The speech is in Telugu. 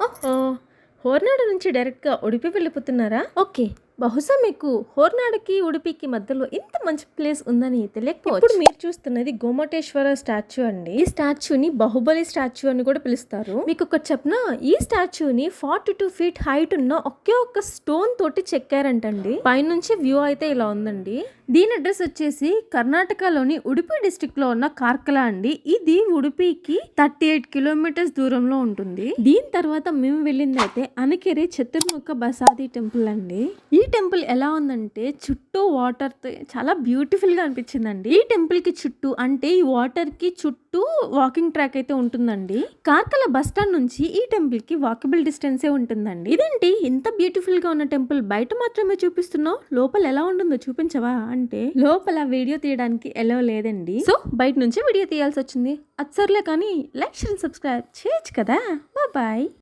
ఓహో హోర్నాడు నుంచి డైరెక్ట్గా ఉడిపి వెళ్ళిపోతున్నారా? ఓకే. బహుశా మీకు హోర్నాడుకి ఉడిపికి మధ్యలో ఇంత మంచి ప్లేస్ ఉందని తెలియకపోవచ్చు. ఇప్పుడు మీరు చూస్తున్నది గోమటేశ్వర స్టాచ్యూ అండి. ఈ స్టాచ్యూని బాహుబలి స్టాచ్యూ అని కూడా పిలుస్తారు. మీకు ఒకటి చెప్పిన? ఈ స్టాచ్యూని ఫార్టీ టూ ఫీట్ హైట్ ఉన్న ఒకే ఒక్క స్టోన్ తోటి చెక్కారంటండి. పైనుంచి వ్యూ అయితే ఇలా ఉందండి. దీని అడ్రస్ వచ్చేసి కర్ణాటకలోని ఉడిపి డిస్ట్రిక్ట్లో ఉన్న కార్కల అండి. ఇది ఉడిపికి థర్టీ ఎయిట్ కిలోమీటర్స్ దూరంలో ఉంటుంది. దీని తర్వాత మేము వెళ్ళింది అయితే అనకెరి చతుర్ముఖ బసాది టెంపుల్ అండి. ఈ టెంపుల్ ఎలా ఉందంటే చుట్టూ వాటర్తో చాలా బ్యూటిఫుల్గా అనిపించిందండి. ఈ టెంపుల్కి చుట్టూ అంటే ఈ వాటర్కి చుట్టూ వాకింగ్ ట్రాక్ అయితే ఉంటుందండి. కార్కల బస్ స్టాండ్ నుంచి ఈ టెంపుల్కి వాకబుల్ డిస్టెన్సే ఉంటుందండి. ఇదేంటి? ఇంత బ్యూటిఫుల్గా ఉన్న టెంపుల్ బయట మాత్రమే చూపిస్తున్నావు? లోపల ఎలా ఉంటుందో చూపించవా? అంటే లోపల వీడియో తీయడానికి ఎలా లేదండి. సో బయట నుంచి వీడియో తీయాల్సి వచ్చింది. అది సర్లే కానీ లైక్ షేర్ సబ్స్క్రైబ్ చేయొచ్చు కదా. బాయ్